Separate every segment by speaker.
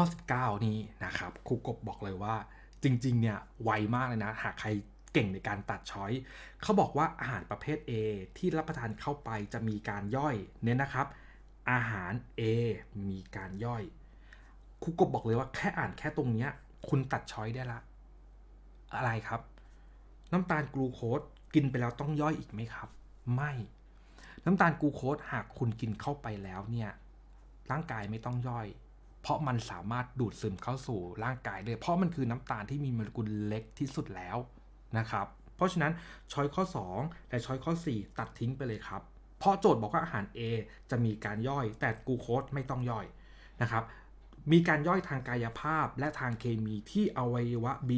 Speaker 1: ข้อ 19 นี้นะครับครูกบบอกเลยว่า จริงๆ เนี่ยไวมากเลยนะ หากใครเก่งในการตัดช้อยเขาบอกว่าอาหารประเภท A ที่รับประทานเข้าไปจะมีการย่อยเน้นนะครับ อาหาร A มีการย่อยครูกบบอกเลยว่าแค่อ่านแค่ตรงเนี้ยคุณตัดช้อยได้ละ อะไรครับ น้ำตาลกลูโคสกินไปแล้วต้องย่อยอีกไหมครับ ไม่ น้ำตาลกลูโคสหากคุณกินเข้าไปแล้วเนี่ยร่างกายไม่ต้องย่อย เพราะมันสามารถดูดซึมเข้าสู่ร่างกายเลย เพราะมันคือน้ำตาลที่มีโมเลกุลเล็กที่สุดแล้วนะครับ เพราะฉะนั้นช้อยข้อ 2 และช้อยข้อ 4 ตัดทิ้งไปเลยครับ เพราะโจทย์บอกว่าอาหาร A จะมีการย่อย แต่กูโคสไม่ต้องย่อยนะครับ มีการย่อยทางกายภาพและทางเคมีที่อวัยวะ B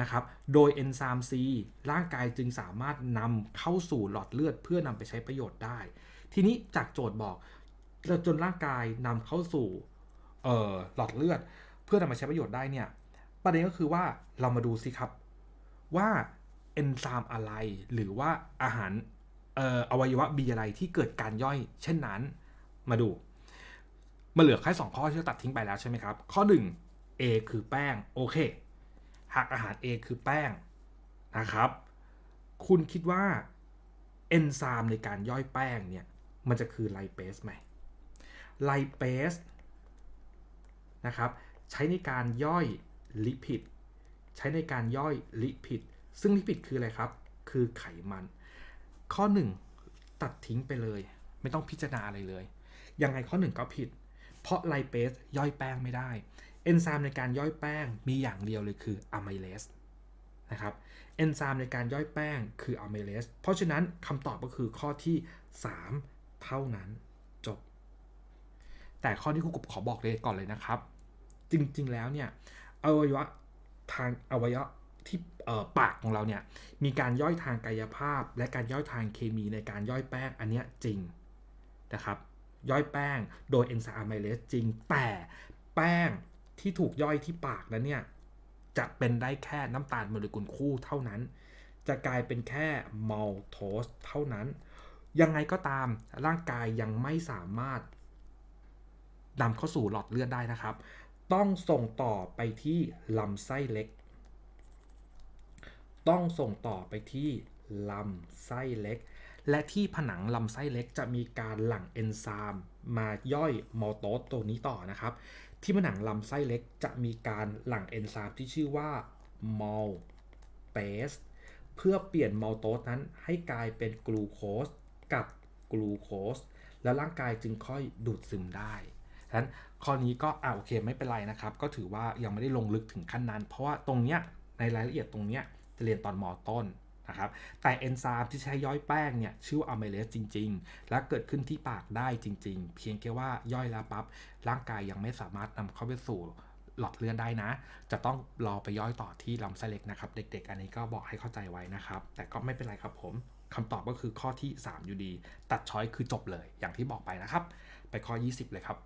Speaker 1: นะครับ โดยเอนไซม์ C ร่างกายจึงสามารถนำเข้าสู่หลอดเลือดเพื่อนำไปใช้ประโยชน์ได้ ทีนี้จากโจทย์บอกจนร่างกายนำเข้าสู่ หลอดเลือด เพื่อนำมาใช้ประโยชน์ได้เนี่ย ประเด็นก็คือว่าเรามาดูสิครับว่าเอนไซม์อะไร หรือว่าอาหารเอ่ออวัยวะ B อะไรที่เกิดการย่อยเช่นนั้น มาดู มาเหลือแค่สองข้อที่เราตัดทิ้งไปแล้วใช่ไหมครับ ข้อ 1 A คือแป้ง โอเค หากอาหาร A คือแป้งนะครับ คุณคิดว่าเอนไซม์ในการย่อยแป้งเนี่ย มันจะคือไลเปสไหมไลเปส นะครับใช้ในการย่อยลิพิดใช้ในการย่อยลิพิดซึ่งลิพิดคืออะไรครับ คือไขมัน ข้อ 1 ตัดทิ้งไปเลย ไม่ต้องพิจารณาอะไรเลย ยังไงข้อ 1 ก็ผิด เพราะไลเปสย่อยแป้งไม่ได้ เอนไซม์ในการย่อยแป้งมีอย่างเดียวเลยคืออะไมเลสนะครับเอนไซม์ในการย่อยแป้งคืออะไมเลสเพราะฉะนั้นคำตอบก็คือข้อที่ 3 เท่านั้น แต่ข้อที่ครูกบขอบอกเลยก่อนเลยนะครับ จริงๆแล้วเนี่ยอวัยวะทางอวัยวะที่ปากของเราเนี่ยมีการย่อยทางกายภาพ และการย่อยทางเคมีในการย่อยแป้งอันเนี้ยจริงนะครับย่อยแป้งโดยเอนไซม์อะไมเลสจริง แต่แป้งที่ถูกย่อยที่ปากนั้นเนี่ยจะเป็นได้แค่น้ำตาลโมเลกุลคู่เท่านั้น จะกลายเป็นแค่มัลโทสเท่านั้น ยังไงก็ตามร่างกายยังไม่สามารถ นำเข้าสู่หลอดเลือดได้นะครับ ต้องส่งต่อไปที่ลำไส้เล็ก ต้องส่งต่อไปที่ลำไส้เล็ก และที่ผนังลำไส้เล็กจะมีการหลั่งเอนไซม์มาย่อยมอลโตสตัวนี้ต่อนะครับ ที่ผนังลำไส้เล็กจะมีการหลั่งเอนไซม์ที่ชื่อว่ามอลเปสเพื่อเปลี่ยนมอลโตสนั้นให้กลายเป็นกลูโคสกับกลูโคสแล้วร่างกายจึงค่อยดูดซึมได้ ฉะนั้นข้อนี้ก็อ่าโอเคไม่เป็นไรนะครับ ก็ถือว่ายังไม่ได้ลงลึกถึงขั้นนั้น เพราะว่าตรงเนี้ยในรายละเอียดตรงเนี้ยจะเรียนตอนมอต้นนะครับแต่เอนไซม์ที่ใช้ย่อยแป้งเนี่ยชื่ออะไมเลสจริง ๆ และเกิดขึ้นที่ปากได้จริง ๆ เพียงแค่ว่าย่อยแล้วปั๊บร่างกายยังไม่สามารถนำเข้าไปสู่หลอดเลือดได้นะ จะต้องรอไปย่อยต่อที่ลำไส้เล็กนะครับ เด็ก ๆ อันนี้ก็บอกให้เข้าใจไว้นะครับ แต่ก็ไม่เป็นไรครับผมคำตอบก็คือข้อที่ 3 อยู่ดี ตัดช้อยคือจบเลย อย่างที่บอกไปนะครับ ไปข้อ 20 เลยครับ